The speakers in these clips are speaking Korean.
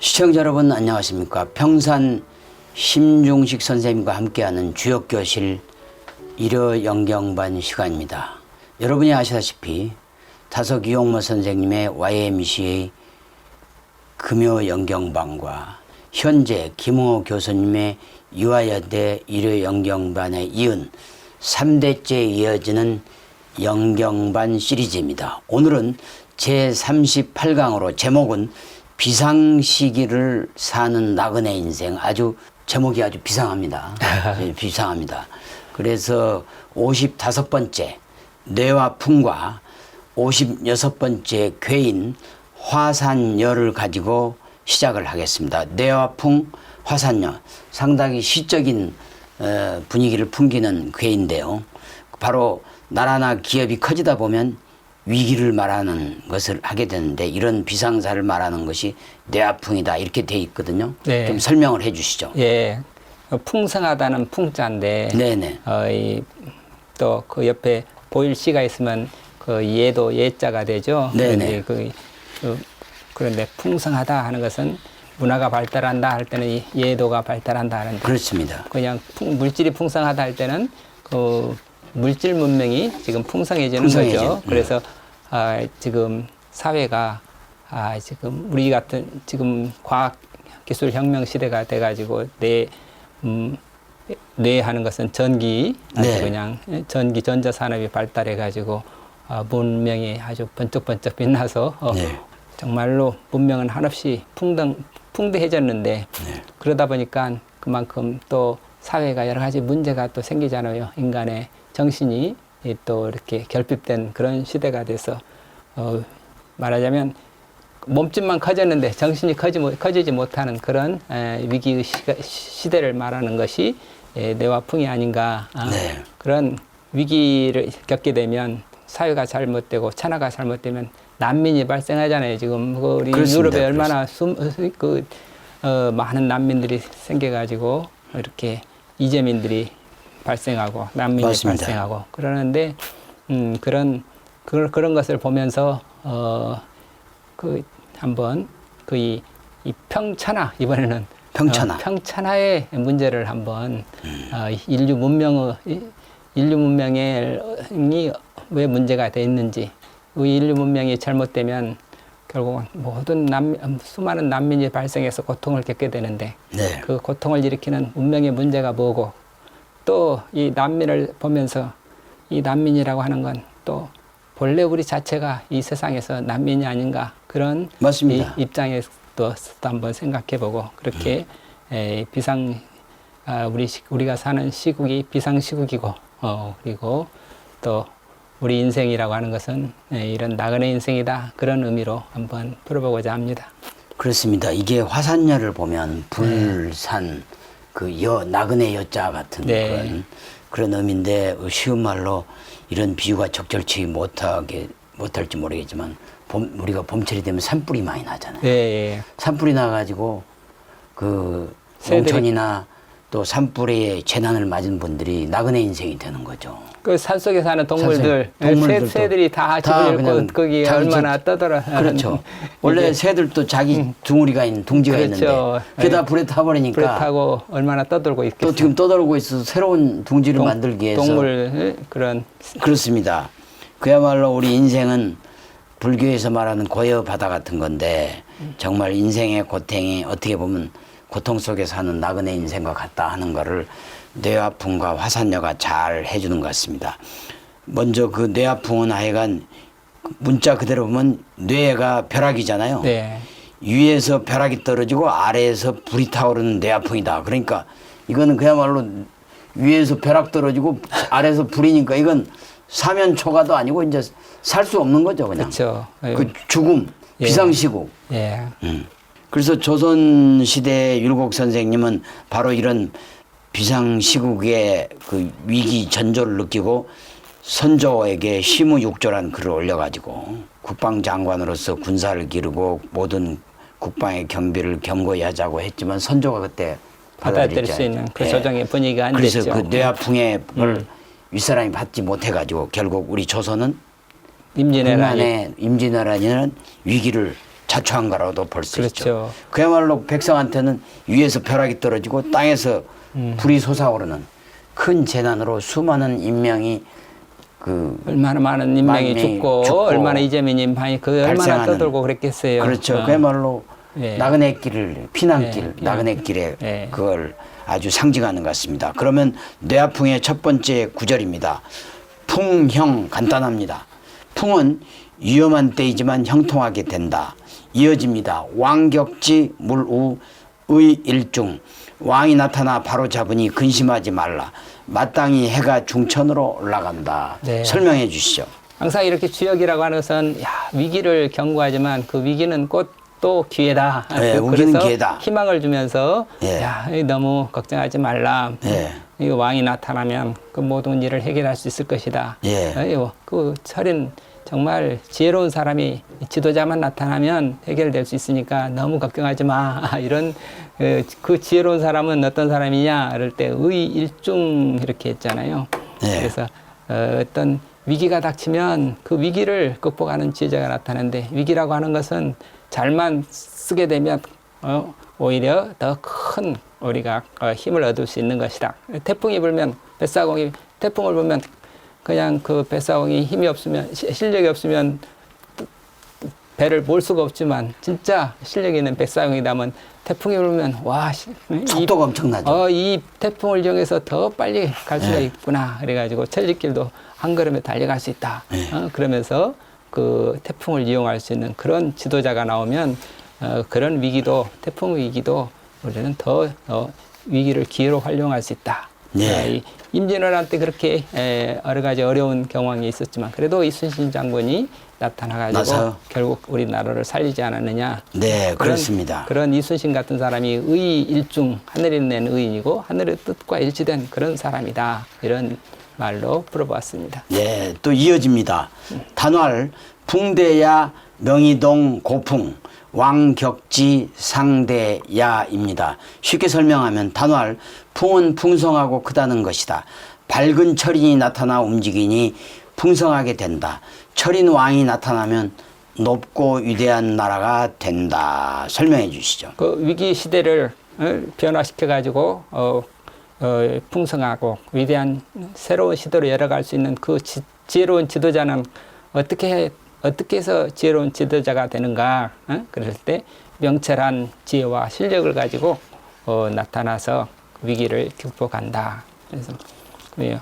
시청자 여러분 안녕하십니까 평산 심중식 선생님과 함께하는 주역교실 일요 영경반 시간입니다 여러분이 아시다시피 타석 이용모 선생님의 YMCA 금요 영경반과 현재 김홍호 교수님의 유아여대 일요 영경반에 이은 3대째 이어지는 영경반 시리즈입니다. 오늘은 제38강으로 제목은 비상시기를 사는 나그네 인생 아주 제목이 아주 비상합니다. 예, 비상합니다. 그래서 55번째 뇌와 풍과 56번째 괴인 화산열을 가지고 시작을 하겠습니다. 뇌와 풍 화산열 상당히 시적인 어, 분위기를 풍기는 괴인데요. 바로 나라나 기업이 커지다 보면 위기를 말하는 것을 하게 되는데 이런 비상사를 말하는 것이 뇌아풍이다 이렇게 돼 있거든요. 네. 좀 설명을 해 주시죠. 예, 어, 풍성하다는 풍자인데, 네네. 어, 또 그 옆에 보일 시가 있으면 그 예도 예자가 되죠. 네네. 그런데 그, 그, 그런데 풍성하다 하는 것은 문화가 발달한다 할 때는 이 예도가 발달한다 하는데 그렇습니다. 그냥 풍- 물질이 풍성하다 할 때는 그 물질 문명이 지금 풍성해지는 풍성해진, 거죠. 음. 그래서 아, 지금 사회가 아, 지금 우리 같은 지금 과학 기술 혁명 시대가 돼가지고 내 음, 뇌 하는 것은 전기 네. 그냥 전기 전자 산업이 발달해 가지고 아, 문명이 아주 번쩍번쩍 빛나서 어, 네. 정말로 문명은 한없이 풍등 풍대해졌는데 네. 그러다 보니까 그만큼 또 사회가 여러 가지 문제가 또 생기잖아요. 인간의 정신이 이 또 이렇게 결핍된 그런 시대가 돼서 어, 말하자면 몸집만 커졌는데 정신이 커지, 못- 커지지 못하는 그런 에, 위기 시대를 말하는 것이 에, 뇌화풍이 아닌가 아, 네. 그런 위기를 겪게 되면 사회가 잘못되고 천하가 잘못되면 난민이 발생하잖아요. 지금 그 우리 그렇습니다. 유럽에 얼마나 숨, 그, 어, 많은 난민들이 생겨가지고 이렇게 이재민들이 발생하고 난민이 맞습니다. 발생하고 그러는데 음, 그런 그, 그런 것을 보면서 어, 그 한번 그이 이 평천하 이번에는 평천하. 어, 평천하의 문제를 한번 어, 인류 문명의 이- 인류 문명이 왜 문제가 돼 있는지 이 인류 문명이 잘못되면 결국은 모든 난 수많은 난민이 발생해서 고통을 겪게 되는데 네. 그 고통을 일으키는 운명의 문제가 뭐고 또 이 난민을 보면서 이 난민이라고 하는 건 또 본래 우리 자체가 이 세상에서 난민이 아닌가 그런 맞습니다. 이 입장에서 또 한번 생각해보고 그렇게 음. 에, 비상 아, 우리 시- 우리가 사는 시국이 비상 시국이고 어, 그리고 또 우리 인생이라고 하는 것은 에, 이런 나그네 인생이다 그런 의미로 한번 풀어보고자 합니다. 그렇습니다. 이게 화산열을 보면 불산 그 여 나그네 여자 같은 네. 그런 그런 의미인데 쉬운 말로 이런 비유가 적절치 못하게 못할지 모르겠지만 봄, 우리가 봄철이 되면 산불이 많이 나잖아요. 예, 예. 산불이 나가지고 그 농촌이나 또 산불에 재난을 맞은 분들이 나그네 인생이 되는 거죠. 그 산속에 사는 동물들, 동물들도 새, 새들이 다다 집을 잃고 거기 얼마나 집- 떠들어. 그렇죠. 원래 새들도 자기 둥우리가 있는 둥지가 그렇죠. 있는데 그게 다 예. 불에 타버리니까 불에 타고 얼마나 떠들고 있겠어요. 또 지금 떠돌고 있어서 새로운 둥지를 동- 만들기 위해서 동물 그런 그렇습니다. 그야말로 우리 인생은 불교에서 말하는 고여 바다 같은 건데 정말 인생의 고통이 어떻게 보면 고통 속에 사는 나그네 인생과 같다 하는 거를 뇌아픔과 화산녀가 잘 해주는 것 같습니다. 먼저 그 뇌아픔은 하여간 문자 그대로 보면 뇌가 벼락이잖아요. 네. 위에서 벼락이 떨어지고 아래에서 불이 타오르는 뇌아풍이다. 그러니까 이거는 그야말로 위에서 벼락 떨어지고 아래에서 불이니까 이건 사면초가도 아니고 이제 살 수 없는 거죠 그냥. 그렇죠. 그 죽음, 예. 비상시국. 예. 음. 그래서 조선 시대 율곡 선생님은 바로 이런 비상 시국의 그 위기 전조를 느끼고 선조에게 시무육조란 글을 올려가지고 국방장관으로서 군사를 기르고 모든 국방의 경비를 견고히 하자고 했지만 선조가 그때 받아들일 수 있는 그 예. 조정의 분위기가 안 그래서 됐죠. 그 뇌아풍의 걸 음. 윗사람이 받지 못해가지고 결국 우리 조선은 임진왜란이 국난의 임진왜란이라는 위기를 자초한 거라고도 볼수 있죠. 그렇죠. 그야말로 백성한테는 위에서 벼락이 떨어지고 땅에서 음. 불이 솟아오르는 큰 재난으로 수많은 인명이 그 얼마나 많은 인명이 죽고, 죽고 얼마나 이재민이 많이 그 얼마나 떠들고 그랬겠어요. 그렇죠. 어. 그야말로 예. 나그네 길을 피난길, 예, 나그네 길에 예. 그걸 아주 상징하는 것 같습니다. 그러면 뇌아풍의 첫 번째 구절입니다. 풍형 간단합니다. 풍은 위험한 때이지만 형통하게 된다. 이어집니다. 왕격지 물우 의 일중 왕이 나타나 바로 잡으니 근심하지 말라. 마땅히 해가 중천으로 올라간다. 네. 설명해 주시죠. 항상 이렇게 주역이라고 하는 것은 야, 위기를 경고하지만 그 위기는 곧 또 기회다. 그- 위기는 그래서 기회다. 희망을 주면서 예. 야, 이 너무 걱정하지 말라. 예. 이 왕이 나타나면 그 모든 일을 해결할 수 있을 것이다. 예. 아유, 그 철인 정말 지혜로운 사람이 지도자만 나타나면 해결될 수 있으니까 너무 걱정하지 마. 이런 그, 그 지혜로운 사람은 어떤 사람이냐? 그럴 때 의일중 이렇게 했잖아요. 예. 그래서 어, 어떤 위기가 닥치면 그 위기를 극복하는 지혜자가 나타나는데 위기라고 하는 것은 잘만 쓰게 되면 어, 오히려 더 큰 우리가 어, 힘을 얻을 수 있는 것이다. 태풍이 불면 뱃사공이 태풍을 불면 그냥 그 뱃사공이 힘이 없으면 시- 실력이 없으면 배를 몰 수가 없지만 진짜 실력 있는 뱃사공이라면 태풍이 불면 와 속도가 엄청나죠. 어, 이 태풍을 이용해서 더 빨리 갈 수가 네. 있구나. 그래가지고 천리길도 한 걸음에 달려갈 수 있다. 네. 어, 그러면서 그 태풍을 이용할 수 있는 그런 지도자가 나오면 어, 그런 위기도 태풍 위기도 우리는 더 어, 위기를 기회로 활용할 수 있다. 네. 임진왜란 때 그렇게 에, 여러 가지 어려운 경황이 있었지만 그래도 이순신 장군이 나타나가지고 나서. 결국 우리 나라를 살리지 않았느냐. 네, 그런- 그렇습니다. 그런 이순신 같은 사람이 의 일중 하늘이 낸 의인이고 하늘의 뜻과 일치된 그런 사람이다. 이런 말로 풀어보았습니다. 예, 또 이어집니다. 단활 풍대야 명의동 고풍 왕격지 상대야입니다. 쉽게 설명하면 단활 풍은 풍성하고 크다는 것이다. 밝은 철인이 나타나 움직이니 풍성하게 된다. 철인 왕이 나타나면 높고 위대한 나라가 된다. 설명해 주시죠. 그 위기 시대를 어, 변화시켜 가지고 어, 어, 풍성하고 위대한 새로운 시대로 열어갈 수 있는 그 지, 지혜로운 지도자는 어떻게 해- 어떻게 해서 지혜로운 지도자가 되는가? 어? 그럴 때 명철한 지혜와 실력을 가지고 어, 나타나서 위기를 극복한다. 그래서 그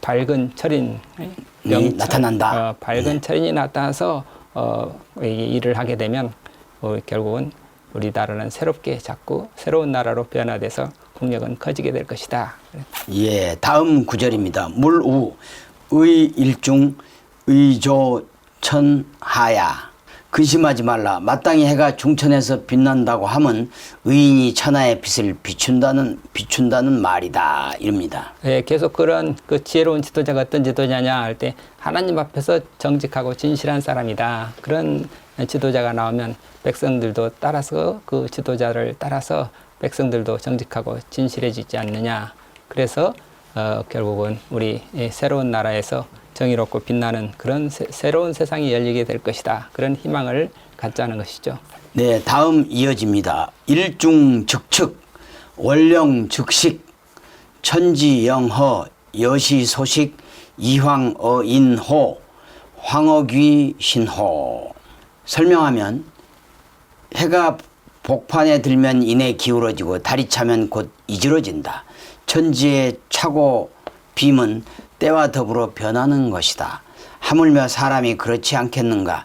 밝은 철인 이 나타난다. 어, 밝은 철인이 나타나서 어, 이 일을 하게 되면 어, 결국은 우리 나라는 새롭게 자꾸 새로운 나라로 변화돼서 국력은 커지게 될 것이다. 예, 다음 구절입니다. 물우 의일중 의조 천하야 근심하지 말라 마땅히 해가 중천에서 빛난다고 함은 의인이 천하의 빛을 비춘다는 비춘다는 말이다 이럽니다. 예, 계속 그런 그 지혜로운 지도자가 어떤 지도자냐 할 때 하나님 앞에서 정직하고 진실한 사람이다. 그런 지도자가 나오면 백성들도 따라서 그 지도자를 따라서 백성들도 정직하고 진실해지지 않느냐. 그래서 어, 결국은 우리 이 새로운 나라에서 정의롭고 빛나는 그런 새, 새로운 세상이 열리게 될 것이다. 그런 희망을 갖자는 것이죠. 네, 다음 이어집니다. 일중즉측 원령즉식 천지영허 여시소식 이황어인호 황어귀신호 설명하면 해가 복판에 들면 이내 기울어지고 달이 차면 곧 이지러진다. 천지의 차고 빔은 때와 더불어 변하는 것이다. 하물며 사람이 그렇지 않겠는가?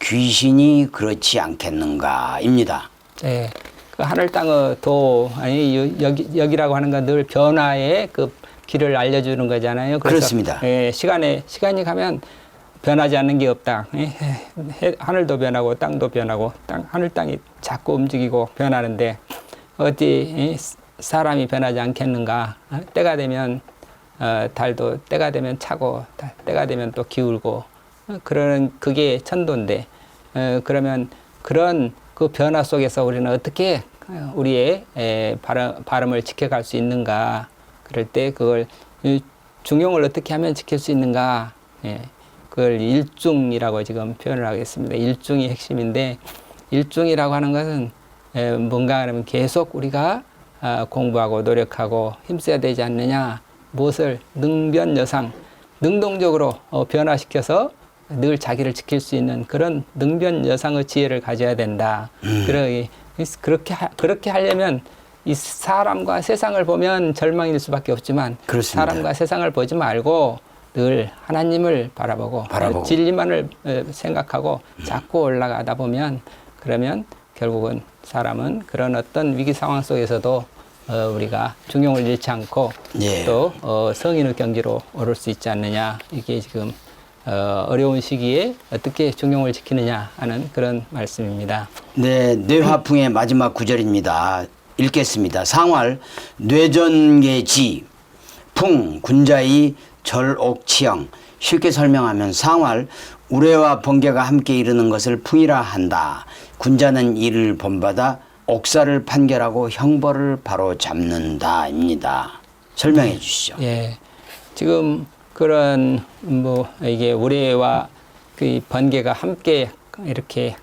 귀신이 그렇지 않겠는가입니다. 예. 그 하늘 땅의 도 아니 여- 여기 여기라고 하는 건 늘 변화의 그 길을 알려주는 거잖아요. 그렇습니다. 예, 시간에 시간이 가면 변하지 않는 게 없다. 예, 해- 하늘도 변하고 땅도 변하고 땅 하늘 땅이 자꾸 움직이고 변하는데 어디 예, 사람이 변하지 않겠는가? 어, 때가 되면 어, 달도 때가 되면 차고 다- 때가 되면 또 기울고 어, 그러는 그게 천도인데 어, 그러면 그런 그 변화 속에서 우리는 어떻게 어, 우리의 에, 발음, 발음을 지켜갈 수 있는가? 그럴 때 그걸 이 중용을 어떻게 하면 지킬 수 있는가? 예, 그걸 일중이라고 지금 표현을 하겠습니다. 일중이 핵심인데 일중이라고 하는 것은 에, 뭔가 하면 계속 우리가 아, 공부하고 노력하고 힘써야 되지 않느냐. 무엇을 능변여상, 능동적으로 어, 변화시켜서 늘 자기를 지킬 수 있는 그런 능변 여상의 지혜를 가져야 된다. 그러, 그렇게 하, 그렇게 하려면 이 사람과 세상을 보면 절망일 수밖에 없지만 그렇습니다. 사람과 세상을 보지 말고 늘 하나님을 바라보고, 바라보고. 진리만을 에, 생각하고 자꾸 올라가다 보면 그러면 결국은 사람은 그런 어떤 위기 상황 속에서도 어, 우리가 중용을 잃지 않고 예. 또 어, 성인의 경지로 오를 수 있지 않느냐 이게 지금 어, 어려운 시기에 어떻게 중용을 지키느냐 하는 그런 말씀입니다. 네, 뇌화풍의 마지막 구절입니다. 읽겠습니다. 상활 뇌전계지 풍 군자의 절옥치형 쉽게 설명하면 상활 우레와 번개가 함께 이르는 것을 풍이라 한다. 군자는 이를 본받아 옥사를 판결하고 형벌을 바로 잡는다입니다. 설명해 주시죠. 예, 지금 그런 뭐 이게 우레와 그 번개가 함께 이렇게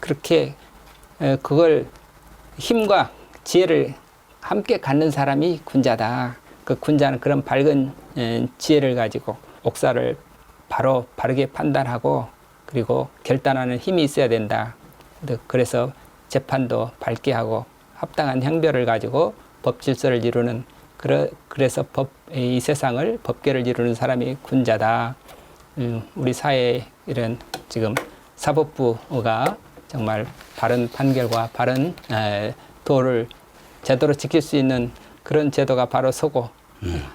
그렇게 에, 그걸 힘과 지혜를 함께 갖는 사람이 군자다. 그 군자는 그런 밝은 에, 지혜를 가지고 옥사를 바로 바르게 판단하고 그리고 결단하는 힘이 있어야 된다. 근데 그래서 재판도 밝게 하고 합당한 형별을 가지고 법 질서를 이루는 그러, 그래서 법, 이 세상을 법계를 이루는 사람이 군자다. 음, 우리 사회에 이런 지금 사법부가 정말 바른 판결과 바른 에, 도를 제대로 지킬 수 있는 그런 제도가 바로 서고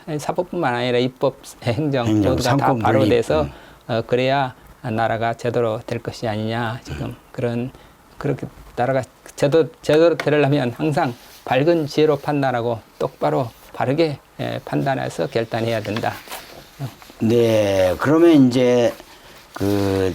에, 사법뿐만 아니라 입법, 행정, 행정, 모두가 다 바로. 돼서 음. 어, 그래야 나라가 제대로 될 것이 아니냐 지금 그런 그렇게 나라가 제도 제대로 되려면 항상 밝은 지혜로 판단하고 똑바로 바르게 에, 판단해서 결단해야 된다. 네, 그러면 이제 그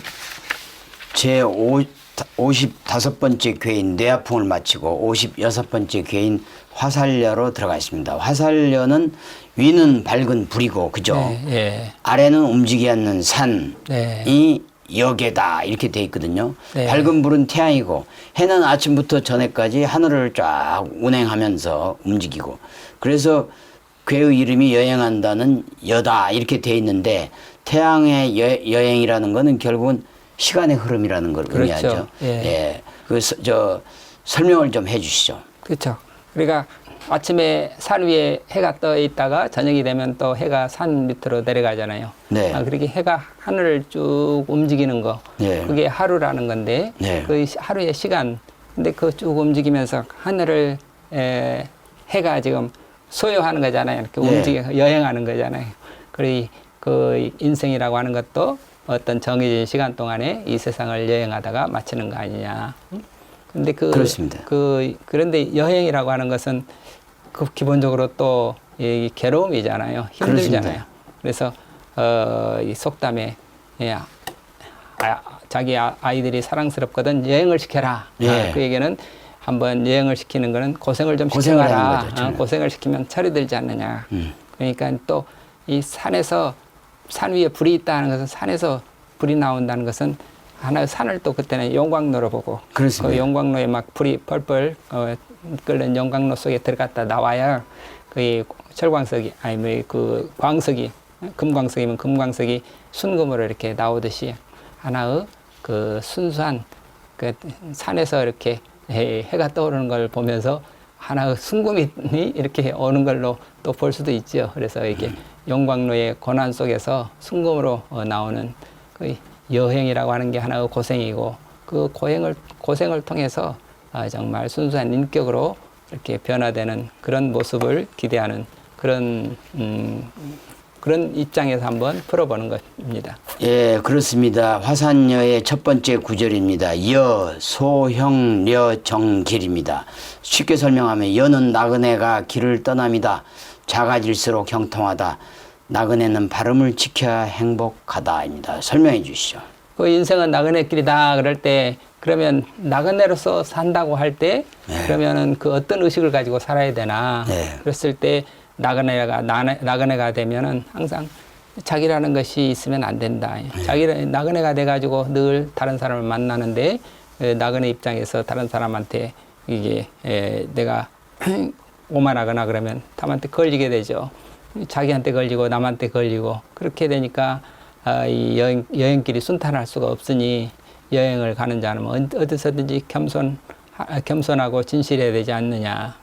제 55번째 괴인 뇌아풍을 마치고 56번째 괴인 화살려로 들어가겠습니다. 화살려는 위는 밝은 불이고 그죠? 네, 예. 아래는 움직이지 않는 산이 네. 역에다 이렇게 돼 있거든요. 네. 밝은 불은 태양이고 해는 아침부터 저녁까지 하늘을 쫙 운행하면서 움직이고 그래서 괴의 이름이 여행한다는 여다 이렇게 돼 있는데 태양의 여, 여행이라는 거는 결국은 시간의 흐름이라는 걸 그렇죠. 의미하죠. 예. 그저 설명을 좀 해주시죠. 그렇죠. 우리가 아침에 산 위에 해가 떠 있다가 저녁이 되면 또 해가 산 밑으로 내려가잖아요. 네. 아, 그렇게 해가 하늘을 쭉 움직이는 거, 네. 그게 하루라는 건데, 네. 그 시- 하루의 시간, 근데 그 쭉 움직이면서 하늘을 에, 해가 지금 소유하는 거잖아요. 이렇게 네. 움직여 여행하는 거잖아요. 그리 그 인생이라고 하는 것도 어떤 정해진 시간 동안에 이 세상을 여행하다가 마치는 거 아니냐. 응? 근데 그, 그렇습니다. 그 그런데 여행이라고 하는 것은 그 기본적으로 또 이 괴로움이잖아요. 힘들잖아요. 그렇습니다. 그래서 어, 이 속담에 예, 아, 자기 아, 아이들이 사랑스럽거든 여행을 시켜라. 예. 아, 그 얘기는 한번 여행을 시키는 거는 고생을 좀 고생을 시켜라. 거죠. 어, 고생을 시키면 철이 들지 않느냐. 음. 그러니까 또 이 산에서 산 위에 불이 있다는 것은 산에서 불이 나온다는 것은 하나의 산을 또 그때는 용광로로 보고 그렇습니다. 그 용광로에 막 불이 펄펄 어, 끓는 용광로 속에 들어갔다 나와야 그 철광석이 아니 뭐그 광석이 금광석이면 금광석이 순금으로 이렇게 나오듯이 하나의 그 순수한 그 산에서 이렇게 해- 해가 떠오르는 걸 보면서 하나의 순금이 이렇게 오는 걸로 또 볼 수도 있죠. 그래서 이게 용광로의 고난 속에서 순금으로 어, 나오는 그 여행이라고 하는 게 하나의 고생이고 그 고행을 고생을 통해서 아, 정말 순수한 인격으로 이렇게 변화되는 그런 모습을 기대하는 그런 음, 그런 입장에서 한번 풀어보는 것입니다. 예, 그렇습니다. 화산여의 첫 번째 구절입니다. 여, 소형, 려, 정 길입니다. 쉽게 설명하면 여는 나그네가 길을 떠납니다. 작아질수록 형통하다. 나그네는 발음을 지켜야 행복하다입니다. 설명해 주시죠. 그 인생은 나그네 길이다 그럴 때 그러면 나그네로서 산다고 할 때 그러면은 그 어떤 의식을 가지고 살아야 되나 네. 그랬을 때 나그네가 나네, 나그네가 되면은 항상 자기라는 것이 있으면 안 된다. 자기 나그네가 돼 가지고 늘 다른 사람을 만나는데 에, 나그네 입장에서 다른 사람한테 이게 에, 내가 오만하거나 그러면 남한테 걸리게 되죠. 자기한테 걸리고 남한테 걸리고 그렇게 되니까 아, 이 여행, 여행길이 순탄할 수가 없으니 여행을 가는 자는 뭐 어디- 어디서든지 겸손 하- 겸손하고 진실해야 되지 않느냐.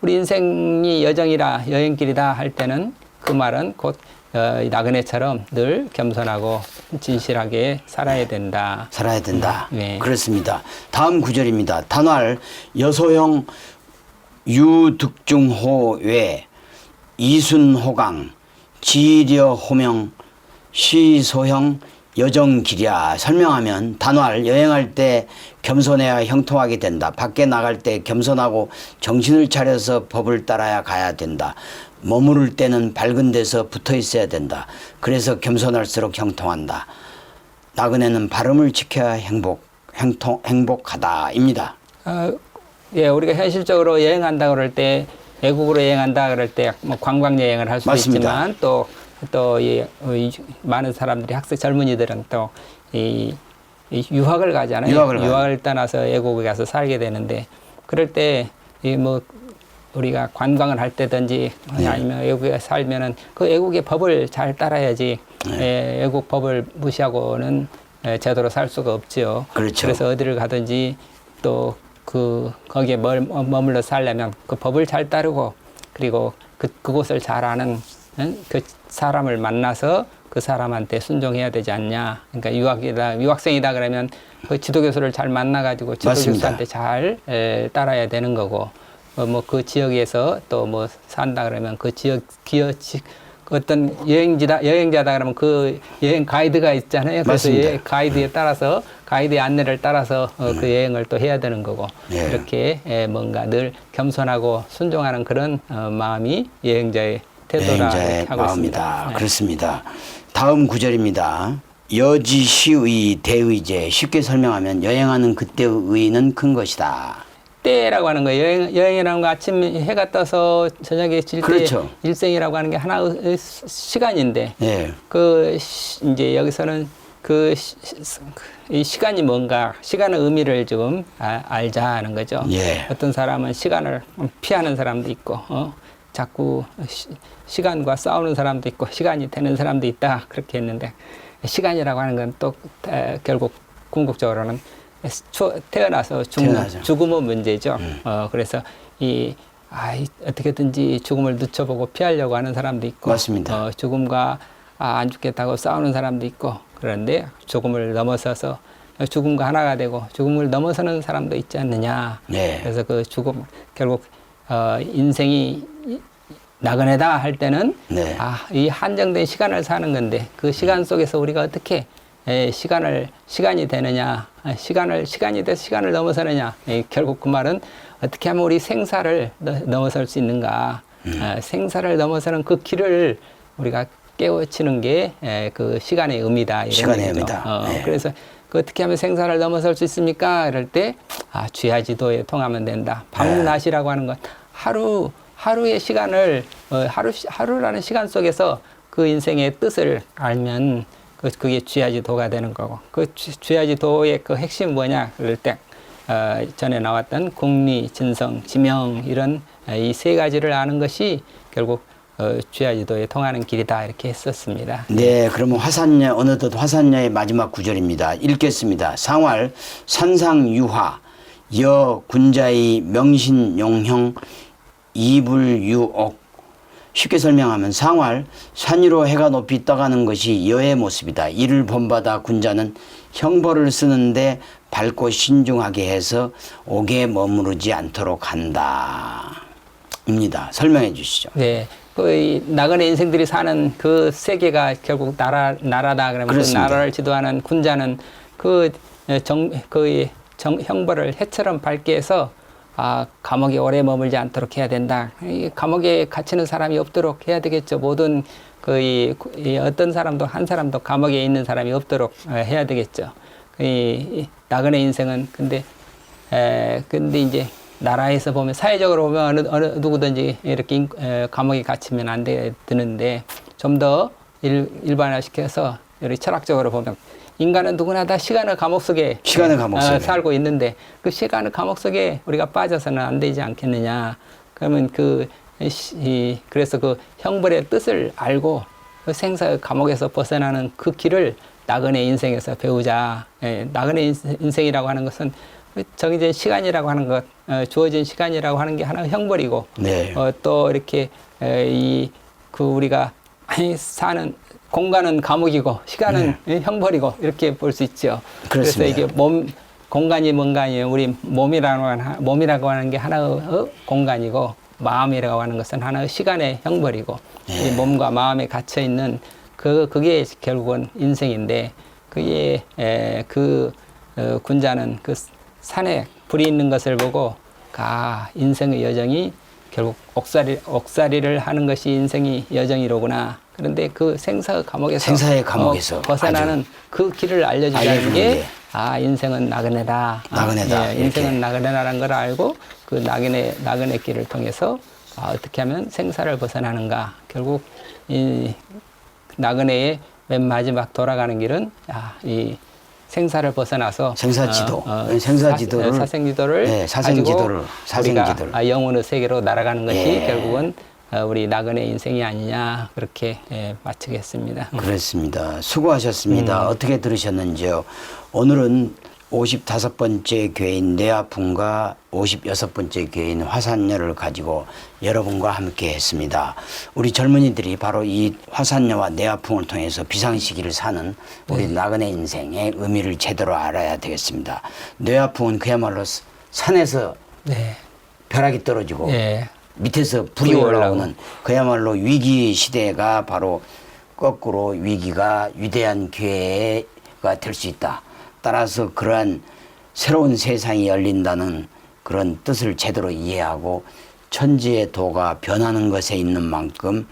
우리 인생이 여정이라 여행길이다 할 때는 그 말은 곧 어, 이 나그네처럼 늘 겸손하고 진실하게 살아야 된다. 살아야 된다. 네. 그렇습니다. 다음 구절입니다. 단활 여소형 유득중호 외 이순호강 지려호명 시소형 여정길이야 설명하면 단활 여행할 때 겸손해야 형통하게 된다. 밖에 나갈 때 겸손하고 정신을 차려서 법을 따라야 가야 된다. 머무를 때는 밝은 데서 붙어 있어야 된다. 그래서 겸손할수록 형통한다. 나그네는 발음을 지켜야 행복, 행통, 행복하다입니다. 어, 예, 우리가 현실적으로 여행한다 그럴 때 외국으로 여행한다 그럴 때 뭐 관광 여행을 할 수도 맞습니다. 있지만 또 또 이 많은 사람들이 학생 젊은이들은 또이 이 유학을 가잖아요. 유학을 가요. 떠나서 외국에 가서 살게 되는데 그럴 때 이 뭐 우리가 관광을 할 때든지 네. 아니면 외국에 살면은 그 외국의 법을 잘 따라야지 네. 예, 외국 법을 무시하고는 예, 제대로 살 수가 없지요. 그렇죠. 그래서 어디를 가든지 또 그 거기에 멀, 머물러 살려면 그 법을 잘 따르고 그리고 그 그곳을 잘 아는 응? 그 사람을 만나서 그 사람한테 순종해야 되지 않냐. 그러니까 유학이다 유학생이다 그러면 그 지도교수를 잘 만나가지고 지도교수한테 잘 에, 따라야 되는 거고 뭐그 지역에서 또 뭐 산다 그러면 그 지역 기업 지, 그 어떤 여행지다 여행자다 그러면 그 여행 가이드가 있잖아요. 그래서. 예, 가이드에 따라서 가이드의 안내를 따라서 어, 그 여행을 또 해야 되는 거고 예. 이렇게 예, 뭔가 늘 겸손하고 순종하는 그런 어, 마음이 여행자의 하고 마음이다. 있습니다. 네. 그렇습니다. 다음 구절입니다. 여지시의 대의제 쉽게 설명하면 여행하는 그때의 의의는 큰 것이다. 때라고 하는 거예요. 여행, 여행이라는 거 아침 해가 떠서 저녁에 질때 그렇죠. 일생이라고 하는 게 하나의 시- 시간인데 예, 그 시- 이제 여기서는 그 시, 시- 이 시간이 뭔가 시간의 의미를 좀 아, 알자 하는 거죠. 예. 어떤 사람은 시간을 피하는 사람도 있고 어? 자꾸 시, 시간과 싸우는 사람도 있고 시간이 되는 사람도 있다 그렇게 했는데 시간이라고 하는 건 또 결국 궁극적으로는 추- 태어나서 죽는. 음. 죽음의 문제죠. 어, 그래서 이 아, 이 어떻게든지 죽음을 늦춰보고 피하려고 하는 사람도 있고, 맞습니다. 어, 죽음과 아, 안 죽겠다고 싸우는 사람도 있고, 그런데 죽음을 넘어서서 죽음과 하나가 되고 죽음을 넘어서는 사람도 있지 않느냐. 네. 그래서 그 죽음 결국 어, 인생이 이- 나그네다 할 때는 네. 아, 이 한정된 시간을 사는 건데 그 시간 속에서 우리가 어떻게 에, 시간을 시간이 되느냐, 아, 시간을 시간이 돼서 시간을 넘어서느냐. 에, 결국 그 말은 어떻게 하면 우리 생사를 너- 넘어설 수 있는가. 음. 아, 생사를 넘어서는 그 길을 우리가 깨우치는 게 그 시간의 의미다. 시간의 얘기죠. 의미다. 어, 네. 그래서 그 어떻게 하면 생사를 넘어설 수 있습니까? 이럴 때, 아, 쥐야지도에 통하면 된다. 네. 밤낮이라고 하는 건 하루, 하루의 시간을, 어, 하루, 시- 하루라는 시간 속에서 그 인생의 뜻을 알면 그, 그게 쥐야지도가 되는 거고. 그 쥐- 쥐야지도의 그 핵심 뭐냐? 그럴 때, 어, 전에 나왔던 공리, 진성, 지명, 이런 이 세 가지를 아는 것이 결국 어, 쥐야지도에 통하는 길이다. 이렇게 했었습니다. 네, 그러면 화산녀 어느덧 화산녀의 마지막 구절입니다. 읽겠습니다. 상활 산상유화 여 군자의 명신용형 이불유옥 쉽게 설명하면 상활 산 위로 해가 높이 떠가는 것이 여의 모습이다. 이를 본받아 군자는 형벌을 쓰는데 밝고 신중하게 해서 옥에 머무르지 않도록 한다. 입니다. 설명해 주시죠. 네. 그이 나그네 인생들이 사는 그 세계가 결국 나라 나라다 그러면 그. 나라를 지도하는 군자는 그 정그 정, 형벌을 해처럼 밝게 해서 아 감옥에 오래 머물지 않도록 해야 된다. 이 감옥에 갇히는 사람이 없도록 해야 되겠죠. 모든 그 이 이 어떤 사람도 한 사람도 감옥에 있는 사람이 없도록 어, 해야 되겠죠. 이, 이 나그네 인생은 근데 에, 근데 이제 나라에서 보면 사회적으로 보면 어느, 어느 누구든지 이렇게 인, 에, 감옥에 갇히면 안 되, 드는데 좀 더 일반화시켜서 우리 철학적으로 보면 인간은 누구나 다 시간의 감옥 속에 시간의 감옥 어, 속에. 살고 있는데 그 시간의 감옥 속에 우리가 빠져서는 안 되지 않겠느냐. 그러면 그 시- 이, 그래서 그 형벌의 뜻을 알고 그 생사의 감옥에서 벗어나는 그 길을 나그네 인생에서 배우자. 예, 나그네 인생- 인생이라고 하는 것은 그 정해진 시간이라고 하는 것, 어, 주어진 시간이라고 하는 게 하나의 형벌이고, 네. 어, 또 이렇게 이 그 우리가 사는 공간은 감옥이고 시간은 형벌이고 이렇게 볼 수 있죠. 네. 그렇습니다. 래서 이게 몸 공간이 뭔가요? 우리 몸이라고 하는 하- 몸이라고 하는 게 하나의 어, 공간이고 마음이라고 하는 것은 하나의 시간의 형벌이고 예. 이 몸과 마음에 갇혀 있는 그 그게 결국은 인생인데 그게 에, 그 어, 군자는 그 산에 불이 있는 것을 보고 아 인생의 여정이 결국 옥살이 옥살이를 하는 것이 인생이 여정이로구나. 그런데 그 생사의 감옥에서 생사의 감옥에서 어, 벗어나는 그 길을 알려주자는 알려주는 게 게. 아 인생은 나그네다. 나그네다, 아, 예, 인생은. 나그네라는 걸 알고 그 나그네 나그네 길을 통해서 아, 어떻게 하면 생사를 벗어나는가. 결국 이 나그네의 맨 마지막 돌아가는 길은 아, 이 생사를 벗어나서 생사지도, 생사지도를- 사, 생지도를 네, 사생지도를, 사생지도를. 아, 영혼의 세계로 날아가는 것이 예. 결국은 어, 우리 나그네 인생이 아니냐 그렇게 예, 마치겠습니다. 그렇습니다. 수고하셨습니다. 어떻게 들으셨는지요? 오늘은 55번째 교회인 뇌아픔과 56번째 교회인 화산녀를 가지고 여러분과 함께 했습니다. 우리 젊은이들이 바로 이 화산녀와 뇌아픔을 통해서 비상시기를 사는 우리 나그네 인생의 의미를 제대로 알아야 되겠습니다. 뇌 아픔은 그야말로 산에서 네. 벼락이 떨어지고 예. 밑에서 불이 올라오는 그야말로 위기 시대가 바로 거꾸로 위기가 위대한 기회가 될 수 있다. 따라서 그러한 새로운 세상이 열린다는 그런 뜻을 제대로 이해하고 천지의 도가 변하는 것에 있는 만큼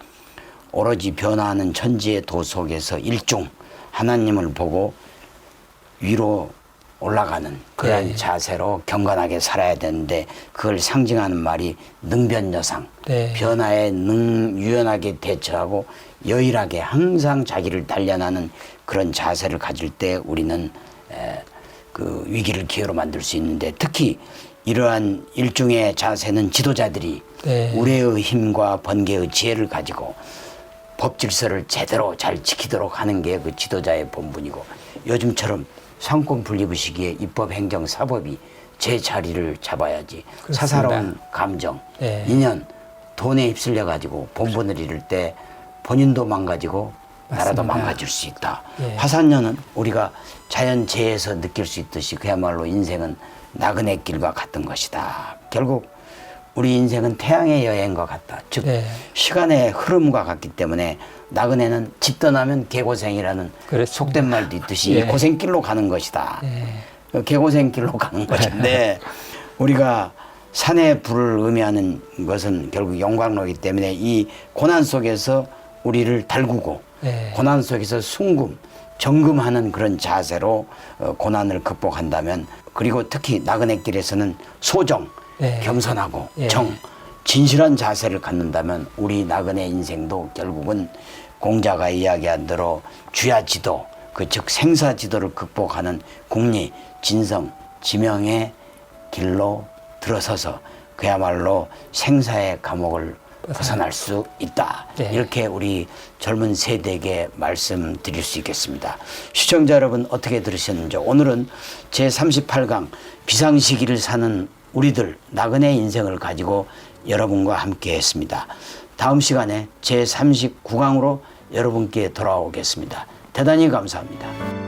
오로지 변화하는 천지의 도 속에서 일종 하나님을 보고 위로 올라가는 그런 네. 자세로 경건하게 살아야 되는데 그걸 상징하는 말이 능변여상 네. 변화에 능 유연하게 대처하고 여일하게 항상 자기를 단련하는 그런 자세를 가질 때 우리는 에, 그 위기를 기회로 만들 수 있는데 특히 이러한 일종의 자세는 지도자들이 네. 우레의 힘과 번개의 지혜를 가지고 법 질서를 제대로 잘 지키도록 하는 게 그 지도자의 본분이고 요즘처럼 상권 분립의 시기에 입법 행정 사법이 제 자리를 잡아야지 그렇습니다. 사사로운 감정 네. 인연 돈에 휩쓸려 가지고 본분을 잃을 때 본인도 망가지고 나라도 맞습니다. 망가질 수 있다. 예. 화산녀는 우리가 자연재해에서 느낄 수 있듯이 그야말로 인생은 나그네 길과 같은 것이다. 결국 우리 인생은 태양의 여행과 같다. 즉 네. 시간의 흐름과 같기 때문에 나그네는 집 떠나면 개고생이라는 그렇습니다. 속된 말도 있듯이 예. 이 고생길로 가는 것이다. 네. 그 개고생길로 가는 것인데 우리가 산의 불을 의미하는 것은 결국 영광로이기 때문에 이 고난 속에서 우리를 달구고 네. 고난 속에서 순금, 정금하는 그런 자세로 어, 고난을 극복한다면 그리고 특히 나그네 길에서는 소정, 네. 겸손하고 예. 정, 진실한 자세를 갖는다면 우리 나그네 인생도 결국은 공자가 이야기한 대로 주야지도 그 즉 생사지도를 극복하는 국리 진성 지명의 길로 들어서서 그야말로 생사의 감옥을 벗어날 수 있다. 네. 이렇게 우리 젊은 세대에게 말씀드릴 수 있겠습니다. 시청자 여러분 어떻게 들으셨는지 오늘은 제 38강 비상시기를 사는 우리들 나그네 인생을 가지고 여러분과 함께 했습니다. 다음 시간에 제 39강으로 여러분께 돌아오겠습니다. 대단히 감사합니다.